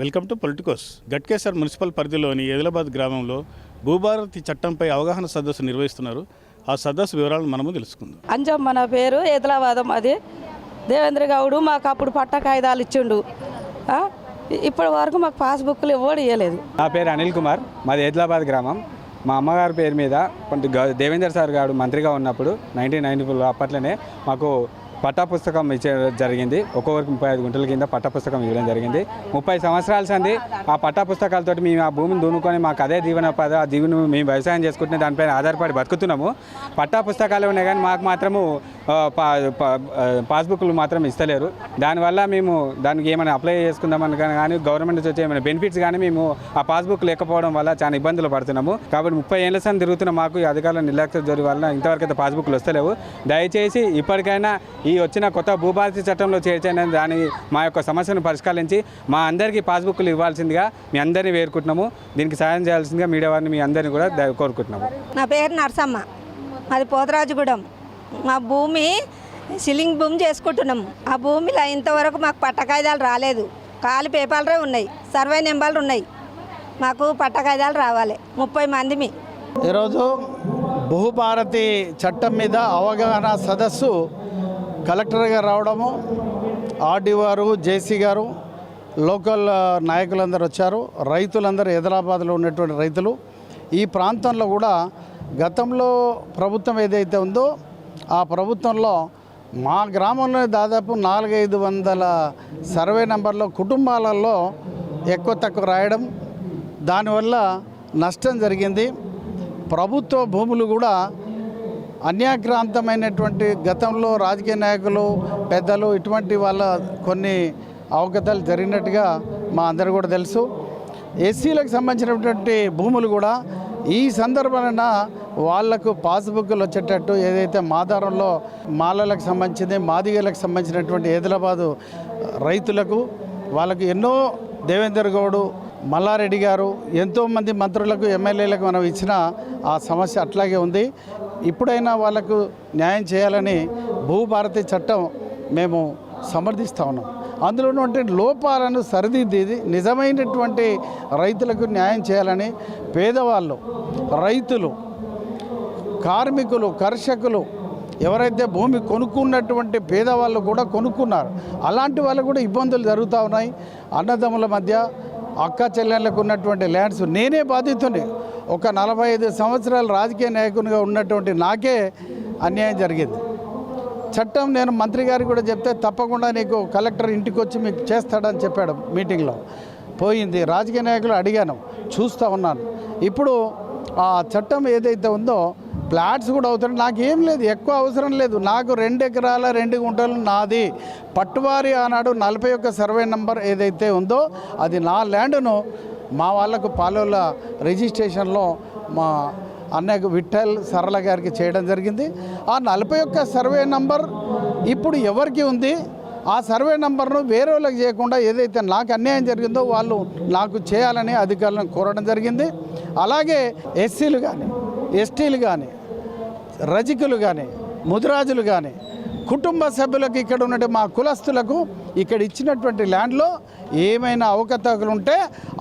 Welcome to Politicos. Ghatkesar municipal పరిధిలోని ఏదిలాబాద్ గ్రామంలో భూభారతి చట్టంపై అవగాహన సదస్సు నిర్వహిస్తున్నారు. ఆ సదస్సు వివరాలను మనము తెలుసుకుందాం. అంజమ్మ నా పేరు ఎదలావాదం అది. దేవేంద్ర గౌడు మాకు అప్పుడు పట్ట కాగితాలు ఇచ్చిండు. ఆ? ఇప్పటి వరకు మాకు పాస్బుక్లు ఎవడు ఇవ్వలేదు నా పేరు అనిల్ కుమార్. మాది హైదరాబాద్ గ్రామం. మా అమ్మగారి పేరు మీద కొంత గ- దేవేందర్ సార్ గారు మంత్రిగా ఉన్నప్పుడు నైన్టీన్ నైన్టీ అప్పట్లోనే మాకు పట్టాపుస్తకం ఇచ్చే జరిగింది. ఒక్కొక్కరికి ముప్పై ఐదు గుంటల కింద పట్టాపుస్తకం ఇవ్వడం జరిగింది. ముప్పై సంవత్సరాల సంది ఆ పట్టా పుస్తకాలతో మేము ఆ భూమిని దున్నుకొని మాకు అదే దీవెన పద ఆ దీవెన మేము వ్యవసాయం చేసుకుంటే దానిపైన ఆధారపడి బతుకుతున్నాము. పట్టాపుస్తకాలు ఉన్నాయి కానీ మాకు మాత్రము పా- పా- పాస్బుక్లు మాత్రం ఇస్తలేరు. దానివల్ల మేము దానికి ఏమైనా అప్లై చేసుకుందామని కానీ కానీ గవర్నమెంట్ నుంచి వచ్చే ఏమైనా బెనిఫిట్స్ కానీ మేము ఆ పాస్బుక్ లేకపోవడం వల్ల చాలా ఇబ్బందులు పడుతున్నాము. కాబట్టి ముప్పై ఏళ్ళ సంది తిరుగుతున్న మాకు అధికారుల నిర్లక్ష్య జరి వల్ల ఇంతవరకు అయితే పాస్బుక్లు వస్తలేవు. దయచేసి ఇప్పటికైనా ఈ వచ్చిన కొత్త భూభారతి చట్టంలో చేర్చిన దాని మా యొక్క సమస్యను పరిష్కరించి మా అందరికీ పాస్బుక్లు ఇవ్వాల్సిందిగా మీ అందరినీ వేరుకుంటున్నాము దీనికి సాయం చేయాల్సిందిగా మీడియా వారిని మీ అందరినీ కూడా కోరుకుంటున్నాము. నా పేరు నరసమ్మ. మాది పోతరాజుగూడెం. మా భూమి సిలింగ్ భూమి చేసుకుంటున్నాం. ఆ భూమిలో ఇంతవరకు మాకు పట్టకాయిదాలు రాలేదు. ఖాళీ పేపర్లే ఉన్నాయి. సర్వే నెంబర్లు ఉన్నాయి. మాకు పట్టకాయిదాలు రావాలి. ముప్పై మందిమి. ఈరోజు భూభారతి చట్టం మీద అవగాహన సదస్సు కలెక్టర్ గారు రావడము ఆర్డీ వారు జేసీ గారు లోకల్ నాయకులందరూ వచ్చారు. రైతులందరూ హైదరాబాద్లో ఉన్నటువంటి రైతులు. ఈ ప్రాంతంలో కూడా గతంలో ప్రభుత్వం ఏదైతే ఉందో ఆ ప్రభుత్వంలో మా గ్రామంలో దాదాపు నాలుగైదు వందల సర్వే నెంబర్లో కుటుంబాలలో ఎక్కువ తక్కువ రాయడం దానివల్ల నష్టం జరిగింది. ప్రభుత్వ భూములు కూడా అన్యాక్రాంతమైనటువంటి గతంలో రాజకీయ నాయకులు పెద్దలు ఇటువంటి వాళ్ళ కొన్ని అవగతాలు జరిగినట్టుగా మా అందరు కూడా తెలుసు. ఎస్సీలకు సంబంధించినటువంటి భూములు కూడా ఈ సందర్భాన వాళ్ళకు పాస్బుక్లు వచ్చేటట్టు ఏదైతే మాదారంలో మాలలకు సంబంధించింది మాదిగలకు సంబంధించినటువంటి హైదరాబాదు రైతులకు వాళ్ళకు ఎన్నో దేవేందర్ గౌడు మల్లారెడ్డి గారు ఎంతోమంది మంత్రులకు ఎమ్మెల్యేలకు మనం ఇచ్చిన ఆ సమస్య అట్లాగే ఉంది. ఇప్పుడైనా వాళ్ళకు న్యాయం చేయాలని భూభారతి చట్టం మేము సమర్థిస్తూ ఉన్నాం. అందులో ఉన్నటువంటి లోపాలను సరిదిద్ది నిజమైనటువంటి రైతులకు న్యాయం చేయాలని పేదవాళ్ళు రైతులు కార్మికులు కర్షకులు ఎవరైతే భూమి కొనుక్కున్నటువంటి పేదవాళ్ళు కూడా కొనుక్కున్నారు. అలాంటి వాళ్ళు కూడా ఇబ్బందులు జరుగుతూ ఉన్నాయి. అన్నదమ్ముల మధ్య అక్క చెల్లెళ్ళకు ఉన్నటువంటి ల్యాండ్స్ నేనే బాధితుని. ఒక నలభై ఐదు సంవత్సరాలు రాజకీయ నాయకునిగా ఉన్నటువంటి నాకే అన్యాయం జరిగింది. చట్టం నేను మంత్రి గారికి కూడా చెప్తే తప్పకుండా నీకు కలెక్టర్ ఇంటికి వచ్చి మీకు చేస్తాడని చెప్పాడు మీటింగ్లో. పోయింది. రాజకీయ నాయకులు అడిగాను. చూస్తూ ఉన్నాను. ఇప్పుడు ఆ చట్టం ఏదైతే ఉందో ప్లాట్స్ కూడా అవుతున్నాయి నాకు ఏం లేదు ఎక్కువ అవసరం లేదు. నాకు రెండు ఎకరాల రెండు గుంటలు నాది. పట్టువారి ఆనాడు నలభై ఒక్క సర్వే నంబర్ ఏదైతే ఉందో అది నా ల్యాండ్ను మా వాళ్ళకు పాలోల రిజిస్ట్రేషన్లో మా అన్నకు విఠల్ సరళ గారికి చేయడం జరిగింది. ఆ నలభై ఒక్క సర్వే నంబర్ ఇప్పుడు ఎవరికి ఉంది? ఆ సర్వే నంబర్ను వేరే వాళ్ళకి చేయకుండా ఏదైతే నాకు అన్యాయం జరిగిందో వాళ్ళు నాకు చేయాలని అధికారులను కోరడం జరిగింది. అలాగే ఎస్సీలు కానీ ఎస్టీలు కానీ రజికులు కానీ ముదిరాజులు కానీ కుటుంబ సభ్యులకు ఇక్కడ ఉన్నటువంటి మా కులస్తులకు ఇక్కడ ఇచ్చినటువంటి ల్యాండ్లో ఏమైనా అవకతవకలు ఉంటే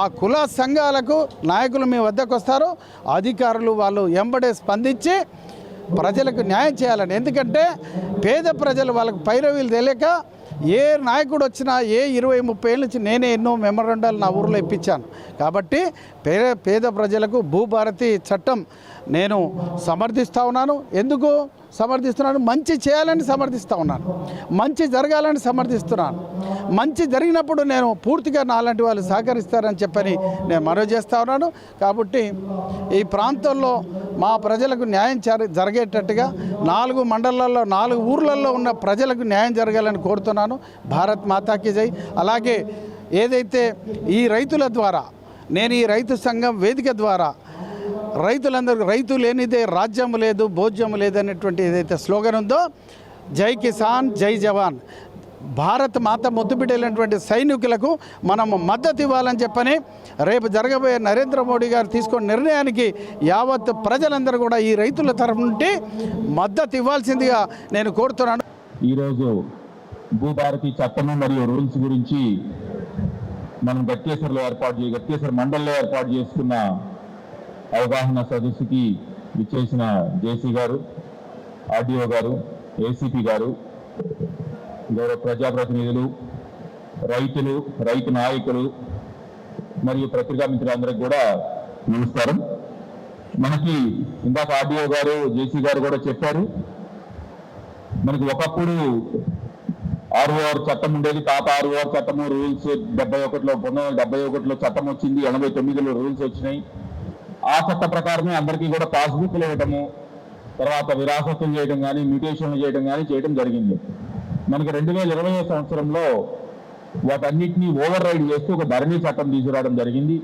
ఆ కుల సంఘాలకు నాయకులు మీ వద్దకు వస్తారు. అధికారులు వాళ్ళు ఎంబడే స్పందించి ప్రజలకు న్యాయం చేయాలని. ఎందుకంటే పేద ప్రజలు వాళ్ళకు పైరవీలు తెలియక ఏ నాయకుడు వచ్చినా ఏ ఇరవై ముప్పై ఏళ్ళ నుంచి నేనే ఎన్నో మెమరండాలు నా ఊరిలో ఇప్పించాను. కాబట్టి పేద పేద ప్రజలకు భూభారతి చట్టం నేను సమర్థిస్తూ ఉన్నాను. ఎందుకు? సమర్థిస్తున్నాను. మంచి చేయాలని సమర్థిస్తూ ఉన్నాను. మంచి జరగాలని సమర్థిస్తున్నాను. మంచి జరిగినప్పుడు నేను పూర్తిగా నాలాంటి వాళ్ళు సహకరిస్తారని చెప్పని నేను మనవి చేస్తూ ఉన్నాను. కాబట్టి ఈ ప్రాంతంలో మా ప్రజలకు న్యాయం జరిగేటట్టుగా నాలుగు మండలాల్లో నాలుగు ఊర్లలో ఉన్న ప్రజలకు న్యాయం జరగాలని కోరుతున్నాను. భారత్ మాతాకి జై. అలాగే ఏదైతే ఈ రైతుల ద్వారా నేను ఈ రైతు సంఘం వేదిక ద్వారా రైతులందరూ రైతు లేనిదే రాజ్యం లేదు భోజ్యం లేదు అనేటువంటి ఏదైతే స్లోగన్ ఉందో జై కిసాన్ జై జవాన్. భారత్ మాత ముద్దుబిడ్డలైనటువంటి సైనికులకు మనం మద్దతు ఇవ్వాలని చెప్పని రేపు జరగబోయే నరేంద్ర మోడీ గారు తీసుకున్న నిర్ణయానికి యావత్ ప్రజలందరూ కూడా ఈ రైతుల తరఫు నుండి మద్దతు ఇవ్వాల్సిందిగా నేను కోరుతున్నాను. ఈరోజు భూభారతి చట్టము మరియు రూల్స్ గురించి మనం గట్కేశ్వర్లో ఏర్పాటు చే గట్టేశ్వర మండలిలో ఏర్పాటు చేసుకున్న అవగాహన సదస్సుకి విచ్చేసిన జేసీ గారు ఆర్డీఓ గారు ఏసీపీ గారు గౌరవ ప్రజాప్రతినిధులు రైతులు రైతు నాయకులు మరియు పత్రికా మిత్రులందరికీ కూడా నమస్కారం. మనకి ఇందాక ఆర్డీఓ గారు జేసీ గారు కూడా చెప్పారు. మనకి ఒకప్పుడు ఆర్ఓఆర్ చట్టం ఉండేది పాత ఆర్ఓఆర్ చట్టము రూల్స్ డెబ్బై ఒకటిలో పంతొమ్మిది డెబ్బై ఒకటిలో చట్టం వచ్చింది ఎనభై తొమ్మిదిలో రూల్స్ వచ్చినాయి. ఆ చట్ట ప్రకారమే అందరికీ కూడా పాస్బుక్లు ఇవ్వటము తర్వాత విరాసత్తులు చేయడం కానీ మ్యూటేషన్లు చేయడం కానీ చేయడం జరిగింది. మనకి రెండు వేల ఇరవై సంవత్సరంలో వాటన్నిటిని ఓవర్ రైడ్ చేస్తూ ఒక ధరణి చట్టం తీసుకురావడం జరిగింది.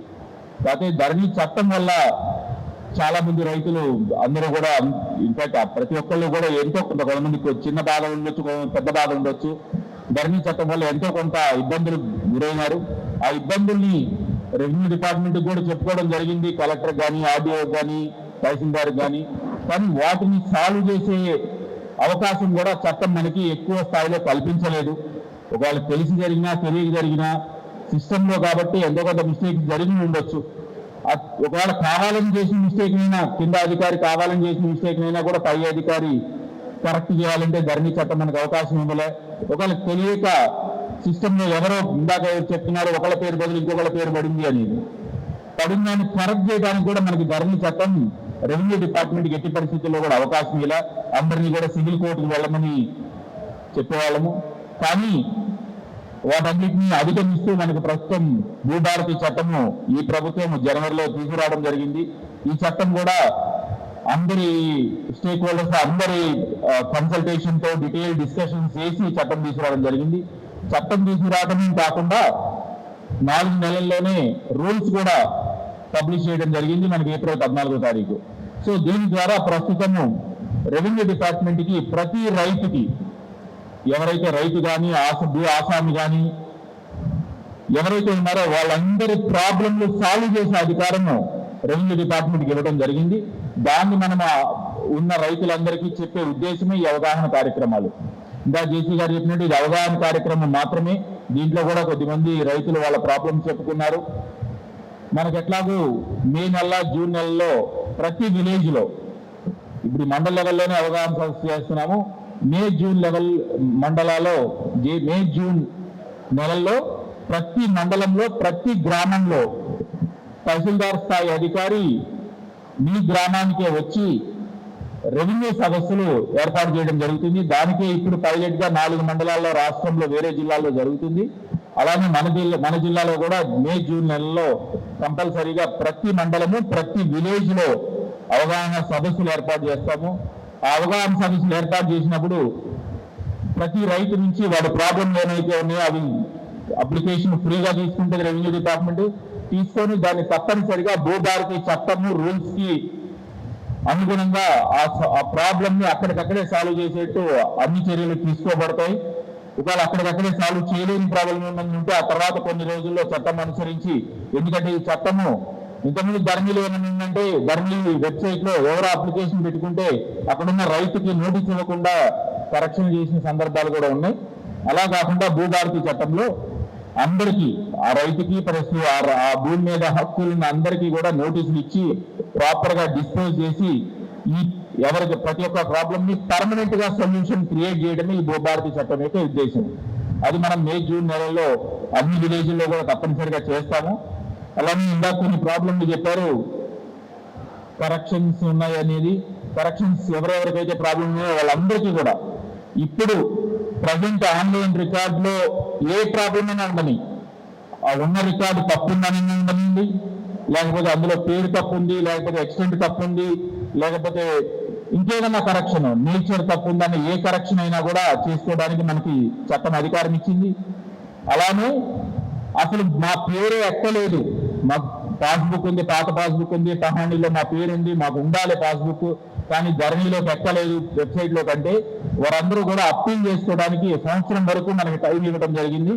కాకపోతే ధరణి చట్టం వల్ల చాలా మంది రైతులు అందరూ కూడా ఇన్ఫాక్ట్ ప్రతి ఒక్కళ్ళు కూడా ఎంతో కొంత కొంతమంది చిన్న బాధ ఉండొచ్చు పెద్ద బాధ ఉండొచ్చు. ధరణి చట్టం వల్ల ఎంతో కొంత ఇబ్బందులు గురైనారు. ఆ ఇబ్బందుల్ని రెవెన్యూ డిపార్ట్మెంట్ కూడా చెప్పుకోవడం జరిగింది కలెక్టర్ కానీ ఆర్డీఓ కానీ తహసీల్దార్ కానీ కానీ వాటిని సాల్వ్ చేసే అవకాశం కూడా చట్టం మనకి ఎక్కువ స్థాయిలో కల్పించలేదు. ఒకవేళ తెలిసి జరిగినా తెలియక జరిగినా సిస్టంలో కాబట్టి ఎంతో కొంత మిస్టేక్ జరిగి ఉండొచ్చు. ఒకవేళ కావాలని చేసిన మిస్టేక్ అయినా కింద అధికారి కావాలని చేసిన మిస్టేక్ అయినా కూడా పై అధికారి కరెక్ట్ చేయాలంటే ధరణి చట్టం మనకు అవకాశం ఇవ్వలే. ఒకవేళ తెలియక సిస్టంలో ఎవరో ఇందాక ఎవరు చెప్తున్నారు ఒకళ్ళ పేరు బదులు ఇంకొకళ్ళ పేరు పడింది అనేది. పడిందాన్ని కరెక్ట్ చేయడానికి కూడా మనకి ధరణి చట్టం రెవెన్యూ డిపార్ట్మెంట్ ఎట్టి పరిస్థితుల్లో కూడా అవకాశం ఇలా అందరినీ కూడా సివిల్ కోర్టుకు వెళ్ళమని చెప్పేవాళ్ళము. కానీ వాటన్నిటిని అధిగమిస్తూ మనకు ప్రస్తుతం భూభారతి చట్టము ఈ ప్రభుత్వం జనవరిలో తీసుకురావడం జరిగింది. ఈ చట్టం కూడా అందరి స్టేక్ హోల్డర్స్ అందరి కన్సల్టేషన్తో డీటెయిల్ డిస్కషన్ చేసి చట్టం తీసుకురావడం జరిగింది. చట్టం తీసుకురావడమే కాకుండా నాలుగు నెలల్లోనే రూల్స్ కూడా పబ్లిష్ చేయడం జరిగింది. మనకి ఏప్రిల్ పద్నాలుగో తారీఖు. సో దీని ద్వారా ప్రస్తుతము రెవెన్యూ డిపార్ట్మెంట్కి ప్రతి రైతుకి ఎవరైతే రైతు కానీ ఆస భూ ఆసామి కానీ ఎవరైతే ఉన్నారో వాళ్ళందరి ప్రాబ్లంలు సాల్వ్ చేసే అధికారము రెవెన్యూ డిపార్ట్మెంట్కి ఇవ్వడం జరిగింది. దాన్ని మనం ఉన్న రైతులందరికీ చెప్పే ఉద్దేశమే ఈ అవగాహన కార్యక్రమాలు. ఇంకా జేసీ గారు చెప్పినట్టు ఇది అవగాహన కార్యక్రమం మాత్రమే. దీంట్లో కూడా కొద్దిమంది రైతులు వాళ్ళ ప్రాబ్లమ్స్ చెప్పుకున్నారు. మనకు ఎట్లాగూ మే నెల జూన్ నెలలో ప్రతి విలేజ్లో ఇప్పుడు మండల లెవెల్లోనే అవగాహన సదస్సు చేస్తున్నాము. మే జూన్ లెవెల్ మండలాల్లో మే జూన్ నెలల్లో ప్రతి మండలంలో ప్రతి గ్రామంలో తహసీల్దార్ స్థాయి అధికారి మీ గ్రామానికే వచ్చి రెవెన్యూ సదస్సులు ఏర్పాటు చేయడం జరుగుతుంది. దానికే ఇప్పుడు పైలట్గా నాలుగు మండలాల్లో రాష్ట్రంలో వేరే జిల్లాల్లో జరుగుతుంది. అలానే మన జిల్లా మన జిల్లాలో కూడా మే జూన్ నెలలో కంపల్సరీగా ప్రతి మండలము ప్రతి విలేజ్లో అవగాహన సదస్సులు ఏర్పాటు చేస్తాము. ఆ అవగాహన సదస్సులు ఏర్పాటు చేసినప్పుడు ప్రతి రైతు నుంచి వాడి ప్రాబ్లంలు ఏమైతే ఉన్నాయో అవి అప్లికేషన్ ఫ్రీగా తీసుకుంటుంది రెవెన్యూ డిపార్ట్మెంట్ తీసుకొని దాన్ని తప్పనిసరిగా భూభారతి చట్టము రూల్స్కి అనుగుణంగా ఆ ఆ ప్రాబ్లమ్ని అక్కడికక్కడే సాల్వ్ చేసేట్టు అన్ని చర్యలు తీసుకోబడతాయి. ఒకవేళ అక్కడికక్కడే సాల్వ్ చేయలేని ప్రాబ్లం ఏమైనా ఉంటే ఆ తర్వాత కొన్ని రోజుల్లో చట్టం అనుసరించి ఎందుకంటే ఈ చట్టము ఇంతకుముందు ధర్మీలు ఏమైనా ఉందంటే ధర్మీ వెబ్సైట్లో ఎవరో అప్లికేషన్ పెట్టుకుంటే అక్కడున్న రైతుకి నోటీస్ ఇవ్వకుండా కరెక్షన్ చేసిన సందర్భాలు కూడా ఉన్నాయి. అలా కాకుండా భూభారతి చట్టంలో అందరికీ ఆ రైతుకి ప్లస్ ఆ ఆ భూమి మీద హక్కులున్న అందరికీ కూడా నోటీసులు ఇచ్చి ప్రాపర్గా డిస్పోజ్ చేసి ఈ ఎవరికి ప్రతి ఒక్క ప్రాబ్లమ్ని పర్మనెంట్గా సొల్యూషన్ క్రియేట్ చేయడమే ఈ భూభారతి చట్టం యొక్క ఉద్దేశం. అది మనం మే జూన్ నెలలో అన్ని విలేజ్ల్లో కూడా తప్పనిసరిగా చేస్తాము. అలానే ఇందాక కొన్ని ప్రాబ్లమ్లు చెప్పారు. కరెక్షన్స్ ఉన్నాయి అనేది కరెక్షన్స్ ఎవరెవరికైతే ప్రాబ్లం ఉన్నాయో వాళ్ళందరికీ కూడా. ఇప్పుడు ప్రజెంట్ ఆన్లైన్ రికార్డ్లో ఏ ప్రాబ్లం అయినా ఉండని ఆ ఉన్న రికార్డు తప్పు ఉందని లేకపోతే అందులో పేరు తప్పు ఉంది లేకపోతే ఎక్స్టెంట్ తప్పు ఉంది లేకపోతే ఇంకేదన్నా కరెక్షన్ నేచర్ తప్పు ఉందని ఏ కరెక్షన్ అయినా కూడా చేసుకోవడానికి మనకి చట్టం అధికారం ఇచ్చింది. అలానే అసలు మా పేరే ఎక్కలేదు. మాకు పాస్బుక్ ఉంది పాత పాస్బుక్ ఉంది పహాణిలో మా పేరు ఉంది మాకు ఉండాలి పాస్బుక్ కానీ ధరణిలోకి ఎక్కలేదు వెబ్సైట్లో కంటే వారందరూ కూడా అప్పీల్ చేసుకోవడానికి సంవత్సరం వరకు మనకి టైం ఇవ్వడం జరిగింది.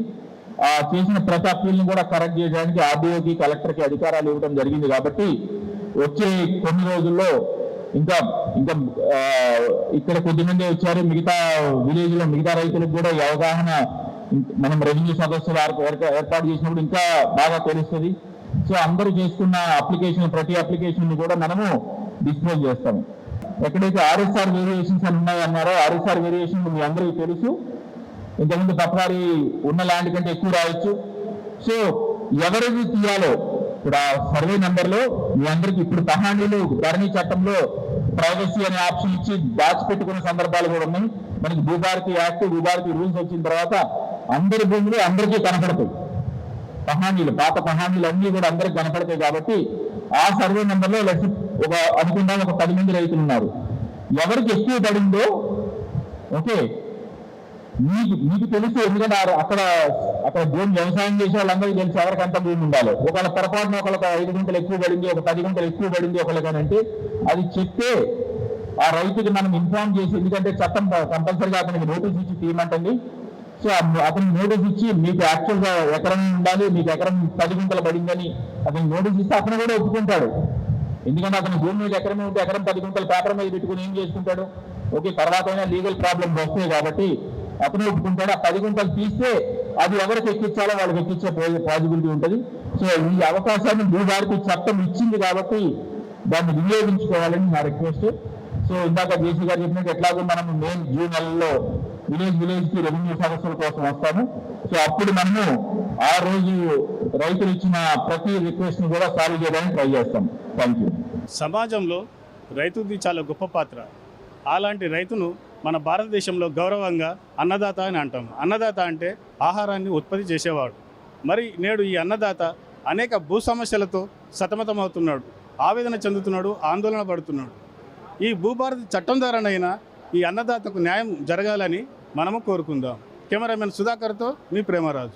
ఆ చేసిన ప్రతి అప్పీల్ని కూడా కరెక్ట్ చేయడానికి ఆర్డీఓకి కలెక్టర్కి అధికారాలు ఇవ్వడం జరిగింది కాబట్టి వచ్చే కొన్ని రోజుల్లో ఇంకా ఇంకా ఇక్కడ ఇక్కడ కొద్దిమంది వచ్చారు మిగతా విలేజ్లో మిగతా రైతులకు కూడా ఈ అవగాహన మనం రెవెన్యూ సదస్సులు వారికి ఏర్పాటు చేసినప్పుడు ఇంకా బాగా తెలుస్తుంది. సో అందరూ చేసుకున్న అప్లికేషన్ ప్రతి అప్లికేషన్ కూడా మనము డిస్పోజ్ చేస్తాము. ఎక్కడైతే ఆర్ఎస్ఆర్ వేరియేషన్స్ అని ఉన్నాయన్నారో ఆర్ఎస్ఆర్ వేరియేషన్ మీ అందరికీ తెలుసు. ఇంతకుముందు పట్వారి ఉన్న ల్యాండ్ కంటే ఎక్కువ రావచ్చు. సో ఎవరిది తీయాలో ఇప్పుడు ఆ సర్వే నెంబర్లో మీ అందరికి ఇప్పుడు పహాణీలు ధరణి చట్టంలో ప్రైవసీ అనే ఆప్షన్ ఇచ్చి దాచిపెట్టుకున్న సందర్భాలు కూడా ఉన్నాయి. మనకి భూభారతి యాక్ట్ భూభారతి రూల్స్ వచ్చిన తర్వాత అందరి భూములు అందరికీ కనపడతాయి. పహానీలు పాత పహానీలు అన్నీ కూడా అందరికి కనపడతాయి కాబట్టి ఆ సర్వే నెంబర్లో లెస్ ఒక అనుకుందాం ఒక పది మంది రైతులు ఉన్నారు. ఎవరికి ఎక్కువ పడిందో ఓకే మీకు మీకు తెలుసు ఎందుకంటే అక్కడ అక్కడ భూమి వ్యవసాయం చేసే వాళ్ళందరికీ తెలుసు ఎవరికి ఎంత భూమి ఉండాలి. ఒకళ్ళ పొరపాటున ఒకళ్ళకి ఐదు గంటలు ఎక్కువ పడింది ఒక పది గంటలు ఎక్కువ పడింది ఒకళ్ళకనంటే అంటే అది చెప్తే ఆ రైతుకి మనం ఇన్ఫార్మ్ చేసి ఎందుకంటే చట్టం కంపల్సరీగా అతనికి నోటీస్ ఇచ్చి తీయమంటుంది సో అతను నోటీస్ ఇచ్చి మీకు యాక్చువల్గా ఎకరం ఉండాలి మీకు ఎకరం పది గుంటలు పడిందని అతను నోటీస్ ఇస్తే అతను కూడా ఒప్పుకుంటాడు. ఎందుకంటే అతని భూమి మీద ఎకరం ఉంటే ఎకరం పది గుంటలు పేపర్ మీద పెట్టుకుని ఏం చేసుకుంటాడు? ఓకే తర్వాత అయినా లీగల్ ప్రాబ్లమ్స్ వస్తాయి కాబట్టి అతను ఆ పది గుంటలు తీస్తే అది ఎవరికి ఎక్కించాలో వాళ్ళకి ఎక్కించే పాజిబిలిటీ ఉంటుంది. సో ఈ అవకాశాన్ని భూభారతి చట్టం ఇచ్చింది కాబట్టి దాన్ని వినియోగించుకోవాలని నా రిక్వెస్ట్. సో ఇందాక జేసీ గారు చెప్పినట్టు ఎట్లాగో మనం మెయిన్ జూన్ నెలలో విలేజ్ విలేజ్కి రెవెన్యూ సమస్యల కోసం వస్తాము. సో అప్పుడు మనము ఆ రోజు రైతులు ఇచ్చిన ప్రతి రిక్వెస్ట్ని కూడా సాల్వ్ చేయడానికి ట్రై చేస్తాం. థ్యాంక్ యూ సమాజంలో రైతుది చాలా గొప్ప పాత్ర. అలాంటి రైతును మన భారతదేశంలో గౌరవంగా అన్నదాత అని అంటాం. అన్నదాత అంటే ఆహారాన్ని ఉత్పత్తి చేసేవాడు. మరి నేడు ఈ అన్నదాత అనేక భూ సమస్యలతో సతమతమవుతున్నాడు. ఆవేదన చెందుతున్నాడు ఆందోళన పడుతున్నాడు. ఈ భూభారత చట్టం ద్వారానైనా ఈ అన్నదాతకు న్యాయం జరగాలని మనము కోరుకుందాం. కెమెరామెన్ సుధాకర్తో మీ Premaraju.